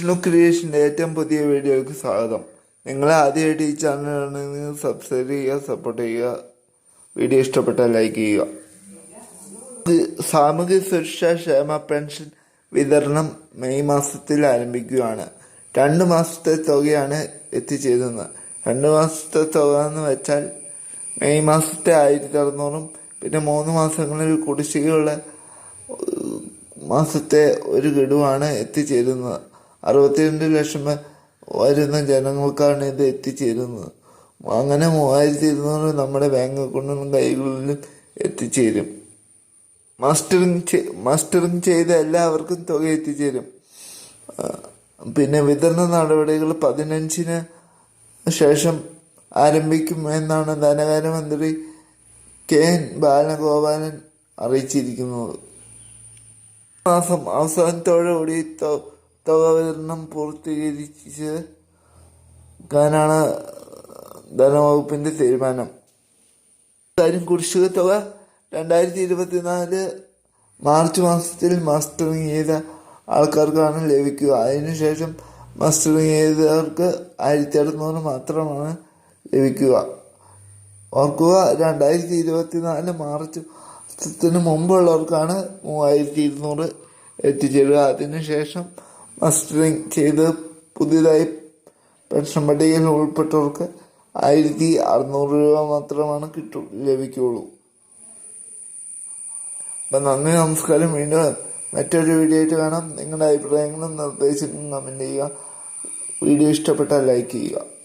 വിഷ്ണു ക്രിയേഷന്റെ ഏറ്റവും പുതിയ വീഡിയോയ്ക്ക് സ്വാഗതം. നിങ്ങൾ ആദ്യമായിട്ട് ഈ ചാനലാണെങ്കിൽ സബ്സ്ക്രൈബ് ചെയ്യുക സപ്പോർട്ട് ചെയ്യുക. വീഡിയോ ഇഷ്ടപ്പെട്ടാൽ ലൈക്ക് ചെയ്യുക. സാമൂഹ്യ സുരക്ഷാ ക്ഷേമ പെൻഷൻ വിതരണം മെയ് മാസത്തിൽ ആരംഭിക്കുകയാണ്. രണ്ട് മാസത്തെ തുകയാണ് എത്തിച്ചേരുന്നത്. രണ്ട് മാസത്തെ തുക എന്ന് വെച്ചാൽ മെയ് മാസത്തെ ആയിരത്തി അറുന്നൂറും പിന്നെ മൂന്ന് മാസങ്ങളിൽ കുടിശ്ശികയുള്ള മാസത്തെ ഒരു ഗഡുവാണ് എത്തിച്ചേരുന്നത്. അറുപത്തിരണ്ട് ലക്ഷം വരുന്ന ജനങ്ങൾക്കാണ് ഇത് എത്തിച്ചേരുന്നത്. അങ്ങനെ മൂവായിരത്തി ഇരുന്നൂറ് നമ്മുടെ ബാങ്ക് അക്കൗണ്ടിലും കൈകളിലും എത്തിച്ചേരും. മാസ്റ്ററിങ് മാസ്റ്ററിങ് ചെയ്ത എല്ലാവർക്കും തുക എത്തിച്ചേരും. പിന്നെ വിതരണ നടപടികൾ പതിനഞ്ചിന് ശേഷം ആരംഭിക്കും എന്നാണ് ധനകാര്യമന്ത്രി കെ എൻ ബാലഗോപാലൻ അറിയിച്ചിരിക്കുന്നത്. മാസം അവസാനത്തോടുകൂടി തൊ- തുക വിതരണം പൂർത്തീകരിച്ച് ാണ് ധനവകുപ്പിന്റെ തീരുമാനം. കാര്യം കുടിശ്ശിക തുക രണ്ടായിരത്തി ഇരുപത്തിനാല് മാർച്ച് മാസത്തിൽ മാസ്റ്ററിങ് ചെയ്ത ആൾക്കാർക്കാണ് ലഭിക്കുക. അതിനുശേഷം മാസ്റ്ററിങ് ചെയ്തവർക്ക് ആയിരത്തി അറുന്നൂറ് മാത്രമാണ് ലഭിക്കുക. ഓർക്കുക രണ്ടായിരത്തി ഇരുപത്തിനാല് മാർച്ച് മാസത്തിന് മുമ്പുള്ളവർക്കാണ് മൂവായിരത്തി ഇരുന്നൂറ് എത്തിച്ചേരുക. അതിനുശേഷം മസ്റ്ററിങ് ചെയ്ത് പുതിയതായി പെൻഷൻ പട്ടികയിൽ ഉൾപ്പെട്ടവർക്ക് ആയിരത്തി അറുന്നൂറ് രൂപ മാത്രമാണ് കിട്ടു ലഭിക്കുകയുള്ളൂ. അപ്പം നന്ദി നമസ്കാരം. വീണ്ടും മറ്റൊരു വീഡിയോ ആയിട്ട് കാണാം. നിങ്ങളുടെ അഭിപ്രായങ്ങളും നിർദ്ദേശങ്ങളും കമന്റ് ചെയ്യുക. വീഡിയോ ഇഷ്ടപ്പെട്ടാൽ ലൈക്ക് ചെയ്യുക.